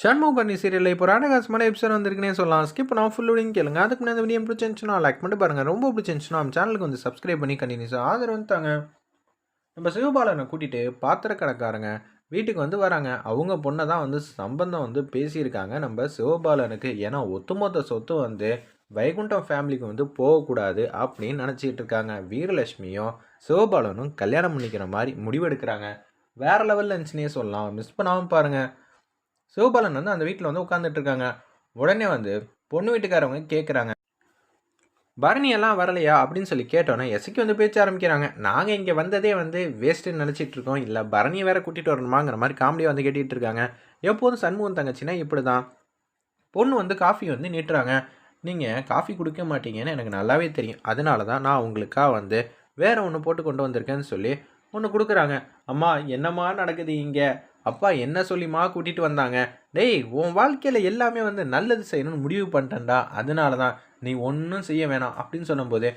ஷண்முகபரணி சீரியலில் இப்போ ராடகாசமான எபிசோட் வந்திருக்குனே சொல்லலாம். ஸ்கிப் பண்ணால் ஃபுல்லோடையும் கேளுங்க. அதுக்கு முன்னாடி வீடியோ பிடிச்சிருந்துச்சுன்னா லைக் பண்ணி பாருங்கள் ரொம்ப பிடிச்சிருந்துச்சுன்னா நம்ம சேனலுக்கு வந்து சப்ஸ்கிரைப் பண்ணி கண்டினியூஸாக ஆதரவு வந்துட்டாங்க நம்ம சிவபாலனை கூட்டிகிட்டு பாத்திர கடைக்காரங்க வீட்டுக்கு வந்து வராங்க. அவங்க பொண்ணை தான் வந்து சம்பந்தம் வந்து பேசியிருக்காங்க. நம்ம சிவபாலனுக்கு ஏன்னா ஒத்துமொத்த சொத்து வந்து வைகுண்டம் ஃபேமிலிக்கு வந்து போகக்கூடாது அப்படின்னு நினச்சிட்டு இருக்காங்க. வீரலட்சுமியும் சிவபாலனும் கல்யாணம் பண்ணிக்கிற மாதிரி முடிவெடுக்கிறாங்க. வேறு லெவலில் இருந்துச்சுன்னே சொல்லலாம். மிஸ் பண்ணாமல் பாருங்கள் சிவபாலன் வந்து அந்த வீட்டில் வந்து உட்காந்துட்டு இருக்காங்க உடனே வந்து பொண்ணு வீட்டுக்காரவங்க கேட்குறாங்க பரணி எல்லாம் வரலையா? அப்படின்னு சொல்லி கேட்டோன்னே எசைக்கு வந்து பேச்ச ஆரம்பிக்கிறாங்க. நாங்கள் இங்கே வந்ததே வந்து வேஸ்ட்டுன்னு நினச்சிட்டு இருக்கோம் இல்லை பரணியை வேற கூட்டிகிட்டு வரணுமாங்கிற மாதிரி காமெடியாக வந்து கேட்டுட்டு இருக்காங்க எப்போதும் சண்முகம் தங்கச்சின்னா இப்படி தான் பொண்ணு வந்து காஃபி வந்து நீட்டுறாங்க. நீங்கள் காஃபி குடிக்க மாட்டீங்கன்னு எனக்கு நல்லாவே தெரியும். அதனால தான் நான் உங்களுக்காக வந்து வேற ஒன்று போட்டு கொண்டு வந்திருக்கேன்னு சொல்லி ஒன்று கொடுக்குறாங்க. அம்மா என்னம்மா நடக்குது இங்கே? அப்பா என்ன சொல்லிமா கூட்டிகிட்டு வந்தாங்க? டேய் உன் வாழ்க்கையில் எல்லாமே வந்து நல்லது செய்யணும்னு முடிவு பண்ணிட்டேன்டா. அதனால தான் நீ ஒன்றும் செய்ய வேணாம் அப்படின்னு சொல்லும்போது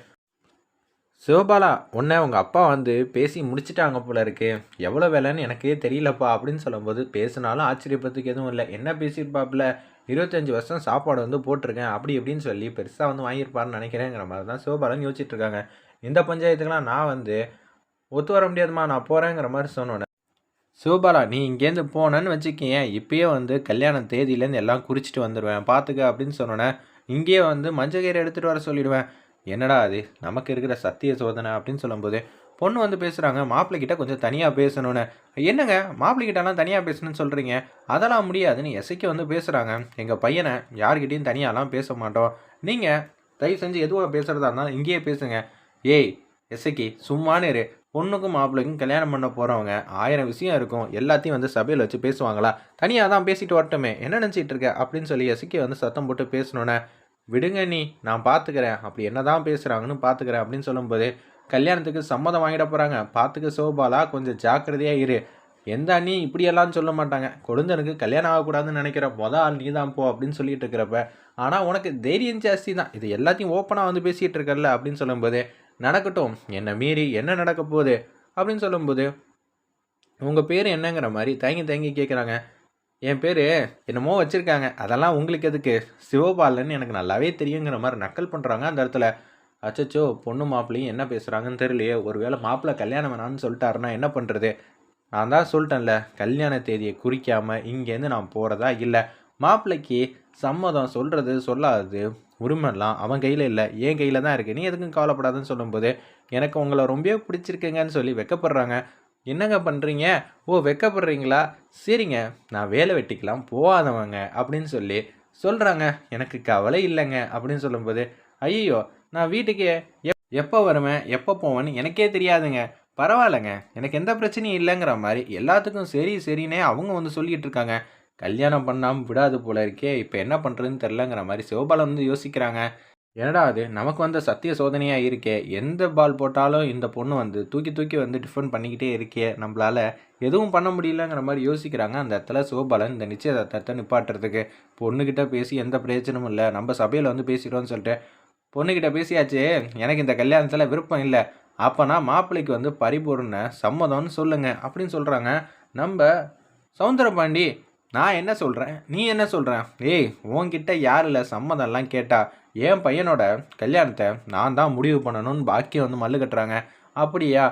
சிவபாலா உன்னை உங்கள் அப்பா வந்து பேசி முடிச்சிட்டாங்க போல இருக்கு. எவ்வளோ வேலைன்னு எனக்கே தெரியலப்பா அப்படின்னு சொல்லும்போது பேசினாலும் ஆச்சரியப்படுறதுக்கு எதுவும் இல்லை. என்ன பேசியிருப்பாப்புல? இருபத்தஞ்சி வருஷம் சாப்பாடு வந்து போட்டிருக்கேன். அப்படி இப்படின்னு சொல்லி பெருசாக வந்து வாங்கியிருப்பாருன்னு நினைக்கிறேங்கிற மாதிரி தான் சிவபாலன் யோசிச்சுட்ருக்காங்க இந்த பஞ்சாயத்துக்கெலாம் நான் வந்து ஒத்து வர முடியாதுமா நான் போகிறேங்கிற மாதிரி சொன்னோன்னே சிவபாலா நீ இங்கேருந்து போனேன்னு வச்சுக்கேன் இப்பயே வந்து கல்யாண தேதியிலேருந்து எல்லாம் குறிச்சிட்டு வந்துடுவேன் பார்த்துக்க அப்படின்னு சொன்னோன்னே இங்கேயே வந்து மஞ்சக்கயிறு எடுத்துகிட்டு வர சொல்லிடுவேன். என்னடா அது? நமக்கு இருக்கிற சத்திய சோதனை அப்படின்னு சொல்லும்போது பொண்ணு வந்து பேசுகிறாங்க மாப்பிள்ளைகிட்ட கொஞ்சம் தனியாக பேசணும்னு. என்னங்க? மாப்பிள்ளைகிட்டலாம் தனியாக பேசணும்னு சொல்கிறீங்க அதெல்லாம் முடியாதுன்னு எசைக்கு வந்து பேசுகிறாங்க எங்கள் பையனை யார்கிட்டையும் தனியாலாம் பேச மாட்டோம். நீங்கள் தயவு செஞ்சு எதுவாக பேசுகிறதா இருந்தாலும் இங்கேயே பேசுங்க. ஏய் எசைக்கு சும்மானு பொண்ணுக்கும் மாப்பிள்ளைக்கும் கல்யாணம் பண்ண போகிறவங்க ஆயிரம் விஷயம் இருக்கும். எல்லாத்தையும் வந்து சபையில் வச்சு பேசுவாங்களா? தனியாக தான் பேசிட்டு வரட்டுமே. என்ன நினச்சிட்டு இருக்க? அப்படின்னு சொல்லி எசிக்கி வந்து சத்தம் போட்டு பேசணுன்னே விடுங்க நீ நான் பார்த்துக்கிறேன் அப்படி என்ன தான் பேசுகிறாங்கன்னு பார்த்துக்கிறேன் அப்படின்னு சொல்லும்போது கல்யாணத்துக்கு சம்மதம் வாங்கிட போகிறாங்க பார்த்துக்க சோபாலா? கொஞ்சம் ஜாக்கிரதையாக இரு. எந்த அண்ணி இப்படியெல்லாம் சொல்ல மாட்டாங்க? கொழுந்தனுக்கு கல்யாணம் ஆகக்கூடாதுன்னு நினைக்கிற மொத ஆள் நீ தான் போ. அப்படின்னு சொல்லிட்டு இருக்கிறப்ப ஆனால் உனக்கு தைரியம் ஜாஸ்தி தான். இது எல்லாத்தையும் ஓப்பனாக வந்து பேசிகிட்டு இருக்கல அப்படின்னு சொல்லும்போது நடக்கட்டும். என்னை மீறி என்ன நடக்க போகுது? அப்படின்னு சொல்லும்போது உங்கள் பேர் என்னங்கிற மாதிரி தயங்கி தயங்கி கேட்குறாங்க என் பேர் என்னமோ வச்சுருக்காங்க. அதெல்லாம் உங்களுக்கு எதுக்கு? சிவபாலன்னு எனக்கு நல்லாவே தெரியுங்கிற மாதிரி நக்கல் பண்ணுறாங்க அந்த இடத்துல. அச்சச்சோ பொண்ணு மாப்பிள்ளையும் என்ன பேசுகிறாங்கன்னு தெரியலையே. ஒருவேளை மாப்பிள்ளை கல்யாணம் வேணான்னு சொல்லிட்டாருன்னா என்ன பண்ணுறது நான் தான் சொல்லிட்டேன்ல கல்யாண தேதியை குறிக்காமல் இங்கேருந்து நான் போகிறதா இல்லை. மாப்பிள்ளைக்கு சம்மதம் சொல்கிறது சொல்லாதது உரிமைலாம் அவன் கையில் இல்லை என் கையில் தான் இருக்குது நீ எதுக்கும் கவலைப்படாதுன்னு சொல்லும்போது எனக்கு உங்களை ரொம்ப பிடிச்சிருக்குங்கன்னு சொல்லி வெக்கப்படுறாங்க. என்னங்க பண்ணுறீங்க ஓ வெக்கப்படுறீங்களா? சரிங்க நான் வேலை வெட்டிக்கலாம் போகாதவங்க அப்படின்னு சொல்லி சொல்கிறாங்க எனக்கு கவலை இல்லைங்க அப்படின்னு சொல்லும்போது ஐயோ நான் வீட்டுக்கு எப் எப்போ வருவேன் எப்போ போவேன்னு எனக்கே தெரியாதுங்க. பரவாயில்லைங்க எனக்கு எந்த பிரச்சனையும் இல்லைங்கிற மாதிரி எல்லாத்துக்கும் சரி சரின்னே அவங்க வந்து சொல்லிகிட்டு இருக்காங்க. கல்யாணம் பண்ணாமல் விடாது போல இருக்கே இப்போ என்ன பண்ணுறதுன்னு தெரிலங்கிற மாதிரி சிவபாலன் வந்து யோசிக்கிறாங்க. என்னடா அது? நமக்கு வந்த சத்திய சோதனையாக இருக்கே. எந்த பால் போட்டாலும் இந்த பொண்ணு வந்து தூக்கி தூக்கி வந்து டிஃபன் பண்ணிக்கிட்டே இருக்கே. நம்மளால் எதுவும் பண்ண முடியலங்கிற மாதிரி யோசிக்கிறாங்க அந்த இடத்துல சிவபாலன் இந்த நிச்சயதார்த்தத்தை நிப்பாட்டுறதுக்கு. பொண்ணுக்கிட்ட பேசி எந்த பிரயோஜனமும் இல்லை. நம்ம சபையில் வந்து பேசிடுவோம்னு சொல்லிட்டு. பொண்ணுக்கிட்ட பேசியாச்சு எனக்கு இந்த கல்யாணத்தில் விருப்பம் இல்லை. அப்போனா மாப்பிள்ளைக்கு வந்து பரிபூர்ண சம்மதம்னு சொல்லுங்கள் அப்படின்னு சொல்கிறாங்க நம்ம சவுந்தரபாண்டி நான் என்ன சொல்கிறேன் நீ என்ன சொல்கிற ஏய் உன்கிட்ட இல்லை சம்மதம்லாம் கேட்டா? என் பையனோட கல்யாணத்தை நான் தான் முடிவு பண்ணணும்னு பாக்கியம் வந்து மல்லு கட்டுறாங்க. அப்படியா?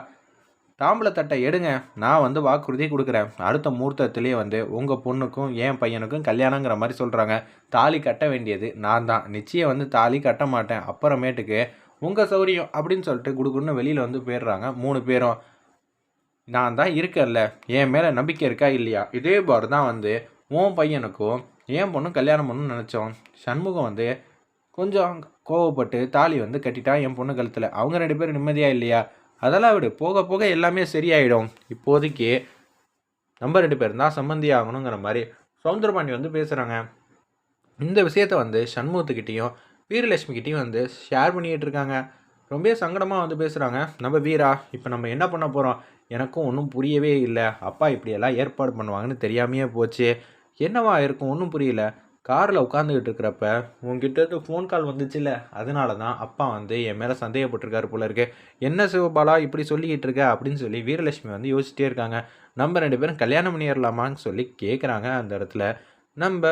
தாம்பளத்தட்டை எடுங்க. நான் வந்து வாக்குறுதி கொடுக்குறேன். அடுத்த முகூர்த்தத்துலேயே வந்து உங்கள் பொண்ணுக்கும் என் பையனுக்கும் கல்யாணங்கிற மாதிரி சொல்கிறாங்க தாலி கட்ட வேண்டியது நான் தான். நிச்சயம் வந்து தாலி கட்ட மாட்டேன். அப்புறமேட்டுக்கு உங்கள் சௌரியம் அப்படின்னு சொல்லிட்டு குடுக்குன்னு வெளியில் வந்து போயிடுறாங்க. மூணு பேரும். நான் தான் இருக்கேன்ல. என் மேலே நம்பிக்கை இருக்கா இல்லையா? இதே பார் தான் வந்து உன் பையனுக்கும் என் பொண்ணும் கல்யாணம் பண்ணணும்னு நினச்சோம். சண்முகம் வந்து கொஞ்சம் கோவப்பட்டு தாலி வந்து கட்டிட்டா என் பொண்ணு கழுத்தில். அவங்க ரெண்டு பேரும் நிம்மதியாக இல்லையா? அதெல்லாம் விடு. போக போக எல்லாமே சரியாயிடும். இப்போதைக்கு நம்ம ரெண்டு பேரும் தான் சம்மந்தி ஆகணுங்கிற மாதிரி சௌந்தரபாண்டி வந்து பேசுகிறாங்க இந்த விஷயத்த வந்து சண்முகத்துக்கிட்டேயும் வீரலட்சுமிக்கிட்டேயும் வந்து ஷேர் பண்ணிக்கிட்டு இருக்காங்க. ரொம்ப சங்கடமாக வந்து பேசுகிறாங்க நம்ம வீரா இப்போ நம்ம என்ன பண்ண போகிறோம் எனக்கும் ஒன்றும் புரியவே இல்லை. அப்பா இப்படியெல்லாம் ஏற்பாடு பண்ணுவாங்கன்னு தெரியாமையே போச்சு. என்னவா இருக்கும்? ஒன்றும் புரியல. காரில் உட்காந்துக்கிட்டு இருக்கிறப்ப உங்ககிட்ட இருந்து ஃபோன் கால் வந்துச்சுல்ல. அதனால தான் அப்பா வந்து என் மேலே சந்தேகப்பட்டிருக்காரு போல இருக்கு. என்ன சிவபாலா இப்படி சொல்லிக்கிட்டு இருக்க? அப்படின்னு சொல்லி வீரலட்சுமி வந்து யோசிச்சிட்டே இருக்காங்க. நம்ம ரெண்டு பேரும் கல்யாணம் பண்ணிடலாமான்னு சொல்லி கேட்குறாங்க அந்த இடத்துல. நம்ம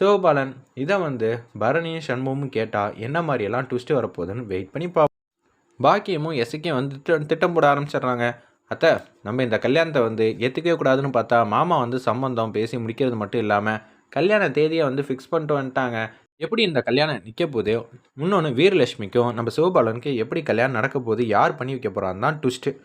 சிவபாலன் இதை வந்து பரணியும் சண்முகமும் கேட்டால் என்ன மாதிரியெல்லாம் ட்விஸ்ட்டு வரப்போகுதுன்னு வெயிட் பண்ணி பா பாக்கியமும் எஸ்ஐக்கும் வந்து திட்டம் திட்டம் போட ஆரம்பிச்சிடுறாங்க. அத்தை நம்ம இந்த கல்யாணத்தை வந்து ஏற்றுக்கவே கூடாதுன்னு பார்த்தா மாமா வந்து சம்மந்தம் பேசி முடிக்கிறது மட்டும் இல்லாமல் கல்யாண தேதியை வந்து ஃபிக்ஸ் பண்ணிட்டு வந்துட்டாங்க. எப்படி இந்த கல்யாணம் நிற்க போகுது? இன்னொன்று வீரலட்சுமிக்கும் நம்ம சிவபாலனுக்கு எப்படி கல்யாணம் நடக்க போகுது? யார் பண்ணி வைக்க போகிறான்னு தான் ட்விஸ்ட்டு